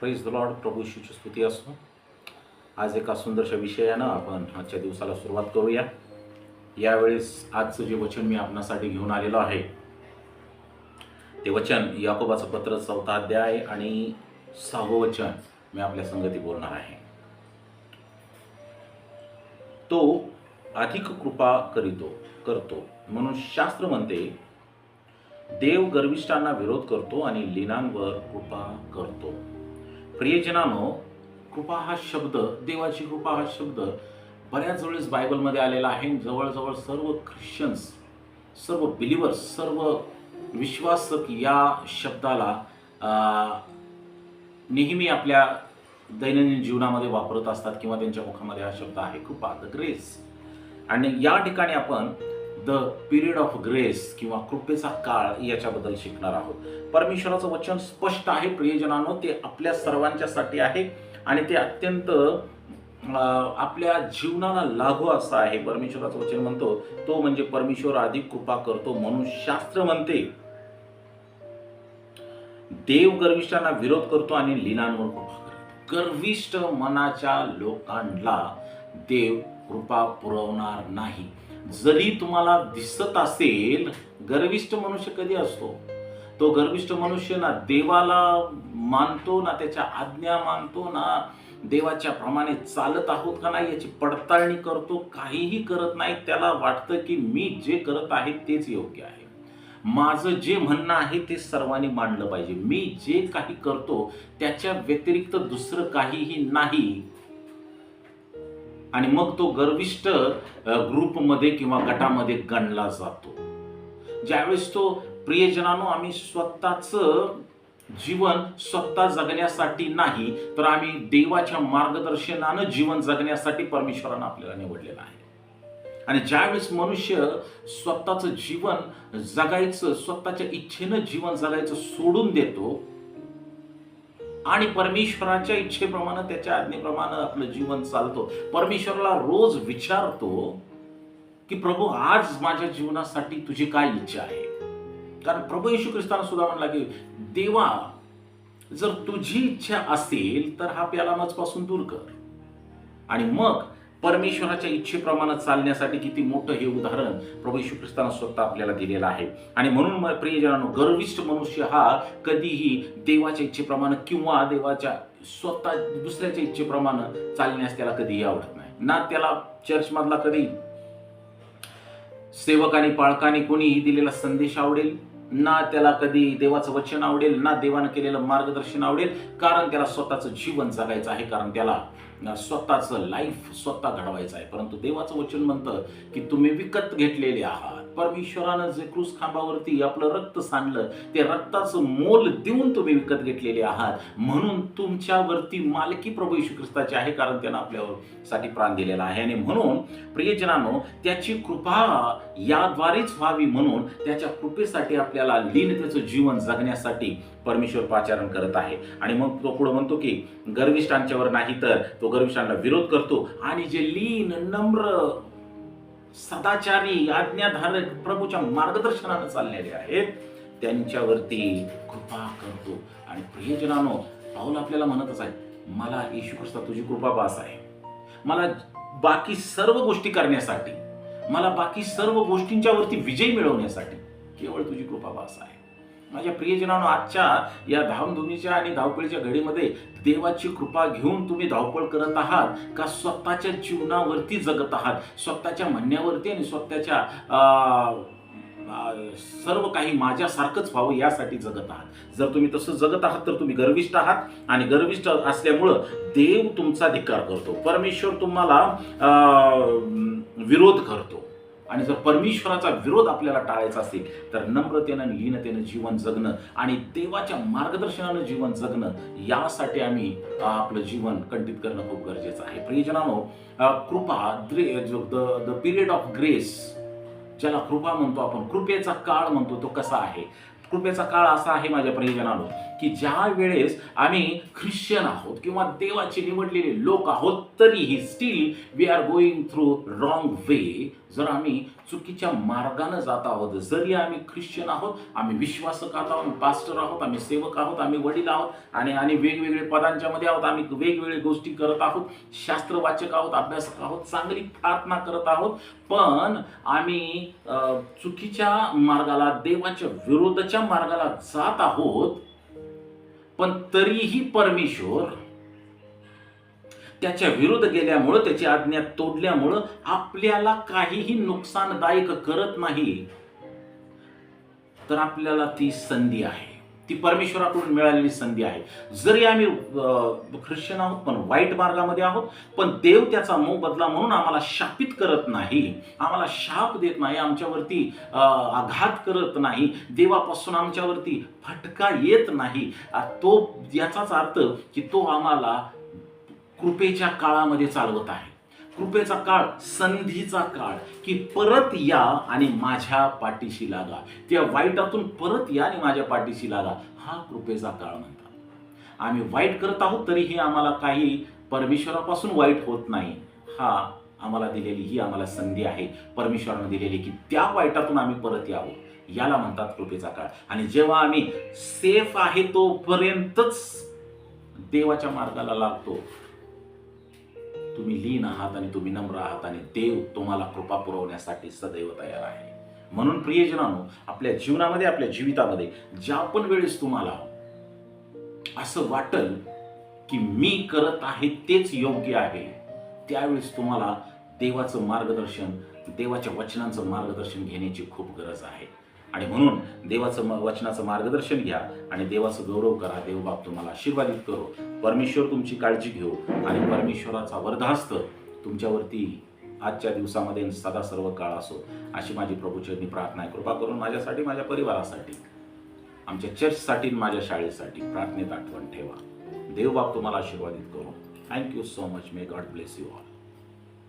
Praise the Lord प्रभू शिवची स्तुती असो. आज एका सुंदरशा विषयानं आपण आजच्या दिवसाला सुरुवात करूया. यावेळेस आजचं जे वचन मी आपणासाठी घेऊन आलेलो आहे ते वचन याकोबाचं पत्र चौथा अध्याय आणि सहावं वचन मी आपल्या संगती बोलणार आहे. तो अधिक कृपा करीतो करतो. म्हणून शास्त्र म्हणते देव गर्विष्ठांना विरोध करतो आणि लीनांवर कृपा करतो. प्रियजनानो कृपा हा शब्द देवाची कृपा हा शब्द बऱ्याच वेळेस बायबलमध्ये आलेला आहे. जवळजवळ सर्व ख्रिश्चन्स सर्व बिलिव्हर्स सर्व विश्वासक या शब्दाला नेहमी आपल्या दैनंदिन जीवनामध्ये वापरत असतात किंवा त्यांच्या मुखामध्ये हा शब्द आहे कृपा द ग्रेस आणि या ठिकाणी आपण द पिरियड ऑफ ग्रेस किंवा कृपेचा काळ याच्याबद्दल शिकणार आहोत. परमेश्वराचं वचन स्पष्ट आहे प्रियजनांनो ते आपल्या सर्वांच्यासाठी आहे आणि ते अत्यंत आपल्या जीवनाला लागू असं आहे. परमेश्वराचं वचन म्हणतो तो म्हणजे परमेश्वर अधिक कृपा करतो म्हणून शास्त्र म्हणते. देव गर्विष्ठांना विरोध करतो आणि लीनांवर कृपा करतो. गर्विष्ठ मनाच्या लोकांना देव कृपा पुरवणार नाही. जरी तुम्हाला दिसत असेल गर्विष्ठ मनुष्य कधी असतो? तो गर्विष्ठ मनुष्य ना देवाला मानतो ना त्याच्या आज्ञा मानतो ना देवाच्या प्रमाणे चालत आहोत का नाही याची पडताळणी करतो काहीही करत नाही त्याला वाटतं की मी जे करत आहे तेच योग्य आहे. माझं जे म्हणणं आहे ते सर्वांनी मांडलं पाहिजे. मी जे काही करतो त्याच्या व्यतिरिक्त दुसरं काहीही नाही. आणि मग तो गर्विष्ठ ग्रुपमध्ये किंवा गटामध्ये गणला जातो. ज्यावेळेस तो प्रियजनानो आम्ही स्वतःच जीवन स्वतः जगण्यासाठी नाही तर आम्ही देवाच्या मार्गदर्शनानं जीवन जगण्यासाठी परमेश्वरानं आपल्याला निवडलेलं आहे. आणि ज्यावेळेस मनुष्य स्वतःचं जीवन जगायचं स्वतःच्या इच्छेनं जीवन जगायचं सोडून देतो आणि परमेश्वराच्या इच्छेप्रमाणे त्याच्या आज्ञेप्रमाणे आपलं जीवन चालतो. परमेश्वराला रोज विचारतो की प्रभू आज माझ्या जीवनासाठी तुझी काय इच्छा आहे? कारण प्रभू येशू ख्रिस्तानं सुद्धा म्हणला की देवा जर तुझी इच्छा असेल तर हा प्याला मजपासून दूर कर. आणि मग परमेश्वराच्या इच्छेप्रमाणे चालण्यासाठी किती मोठं हे उदाहरण प्रभू यशू ख्रिस्तानं स्वतः आपल्याला दिलेलं आहे. आणि म्हणून मग प्रियजनांनो गर्विष्ठ मनुष्य हा कधीही देवाच्या इच्छेप्रमाणे किंवा देवाच्या स्वतः दुसऱ्याच्या इच्छेप्रमाणे चालण्यास त्याला कधीही आवडत नाही. ना त्याला चर्चमधला कधी सेवकाने पाळकाने कोणीही दिलेला संदेश आवडेल ना त्याला कधी देवाचं वचन आवडेल ना देवानं केलेलं मार्गदर्शन आवडेल कारण त्याला स्वतःचं जीवन जगायचं आहे कारण त्याला स्वतःचं लाईफ स्वतः घडवायचं आहे. परंतु देवाचं वचन म्हणतं की तुम्ही विकत घेतलेले आहात. परमेश्वरानं जे क्रूस खांबावरती आपलं रक्त सांडलं ते रक्ताचं मोल देऊन तुम्ही विकत घेतलेले आहात. म्हणून तुमच्यावरती मालकी प्रभू येशू ख्रिस्ताची आहे कारण त्यानं आपल्यावर साठी प्राण दिलेला आहे. आणि म्हणून प्रियजनानो त्याची कृपा याद्वारेच व्हावी म्हणून त्याच्या कृपेसाठी आपल्याला लीनतेचं जीवन जगण्यासाठी परमेश्वर पाचारण करत आहे. आणि मग तो पुढे म्हणतो की गर्विष्ठांच्यावर नाही तर तो गर्विष्ठांना विरोध करतो आणि जे लीन नम्र सदाचारी आज्ञाधारक प्रभूच्या मार्गदर्शनानं चाललेले आहेत त्यांच्यावरती कृपा करतो. आणि प्रियजनानो पाऊल आपल्याला म्हणतच आहे मला येशू ख्रिस्ता तुझी कृपा बास आहे. मला बाकी सर्व गोष्टी करण्यासाठी मला बाकी सर्व गोष्टींच्या वरती विजय मिळवण्यासाठी केवळ तुझी कृपा बास आहे. माझ्या प्रियजनांनो आजच्या या धामधुमीच्या आणि धावपळीच्या घडीमध्ये देवाची कृपा घेऊन तुम्ही धावपळ करत आहात का स्वतःच्या जीवनावरती जगत आहात? स्वतःच्या म्हणण्यावरती आणि स्वतःच्या सर्व काही माझ्यासारखंच व्हावं यासाठी जगत आहात. जर तुम्ही तसं जगत आहात तर तुम्ही गर्विष्ठ आहात आणि गर्विष्ठ असल्यामुळं देव तुमचा धिक्कार करतो. परमेश्वर तुम्हाला विरोध करतो. आणि जर परमेश्वराचा विरोध आपल्याला टाळायचा असेल तर नम्रतेनं लीनतेनं जीवन जगणं आणि देवाच्या मार्गदर्शनानं जीवन जगणं यासाठी आम्ही आपलं जीवन कंटित करणं खूप गरजेचं आहे. प्रियजनानो अं, कृपा द पिरियड ऑफ ग्रेस ज्याला कृपा म्हणतो आपण कृपेचा काळ म्हणतो तो कसा आहे? कृपेचा काळ असा आहे माझ्या प्रियजनानो की ज्या वेळेस आम्ही ख्रिश्चन आहोत किंवा देवाचे निवडलेले लोक आहोत तरीही still we are going through wrong way जर आम्ही चुकीच्या मार्गानं जात आहोत जरी आम्ही ख्रिश्चन आहोत आम्ही विश्वासक आहोत आम्ही पास्टर आहोत आम्ही सेवक आहोत आम्ही वडील आहोत आणि आणि वेगवेगळे पदांच्या मध्ये आहोत आम्ही वेगवेगळ्या गोष्टी करत आहोत शास्त्रवाचक आहोत अभ्यासक आहोत चांगली प्रार्थना करत आहोत पण आम्ही चुकीच्या मार्गाला देवाच्या विरोधाच्या मार्गाला जात आहोत पण तरीही परमेश्वर त्याच्या विरुद्ध गेल्यामुळं त्याची आज्ञा तोडल्यामुळं आपल्याला काहीही नुकसानदायक करत नाही. तर आपल्याला ती संधी आहे. ती परमेश्वराकडून मिळालेली संधी आहे. जरी आम्ही ख्रिश्चन आहोत पण वाईट मार्गामध्ये आहोत पण देव त्याचा मोबदला म्हणून आम्हाला शापित करत नाही. आम्हाला शाप देत नाही. आमच्यावरती आघात करत नाही. देवापासून आमच्यावरती फटका येत नाही. तो याचाच अर्थ की तो आम्हाला कृपेच्या काळामध्ये चालवत आहे. कृपेचा काळ संधीचा काळ की परत या आणि माझ्या पाठीशी लागा. त्या वाईटातून परत या आणि माझ्या पाठीशी लागा. हा कृपेचा काळ म्हणतात. आम्ही वाईट करत आहोत तरीही आम्हाला काही परमेश्वरापासून वाईट होत नाही. हा आम्हाला दिलेली ही आम्हाला संधी आहे. परमेश्वरानं दिलेली की त्या वाईटातून आम्ही परत यावं. याला म्हणतात कृपेचा काळ. आणि जेव्हा आम्ही सेफ आहे तोपर्यंतच देवाच्या मार्गाला लागतो तुम्ही लीन आहात आणि तुम्ही नम्र आहात आणि देव तुम्हाला कृपा पुरवण्यासाठी सदैव तयार आहे. म्हणून प्रियजनानो आपल्या जीवनामध्ये आपल्या जीवितामध्ये ज्या पण वेळेस तुम्हाला असं वाटल की मी करत आहे तेच योग्य आहे त्यावेळेस तुम्हाला देवाचं मार्गदर्शन देवाच्या वचनांचं मार्गदर्शन घेण्याची खूप गरज आहे. आणि म्हणून देवाचं म- वचनाचं मार्गदर्शन घ्या आणि देवाचं गौरव करा. देवबाप तुम्हाला आशीर्वादित करो. परमेश्वर तुमची काळजी घेऊ आणि परमेश्वराचा वर्धास्त तुमच्यावरती आजच्या दिवसामध्ये सदा सर्व काळ असो. अशी माझी प्रभूचरणी प्रार्थना आहे. कृपा करून माझ्यासाठी माझ्या परिवारासाठी आमच्या चर्चसाठी माझ्या शाळेसाठी प्रार्थनेत आठवण ठेवा. देवबाप तुम्हाला आशीर्वादित करू. Thank you so much may God bless you all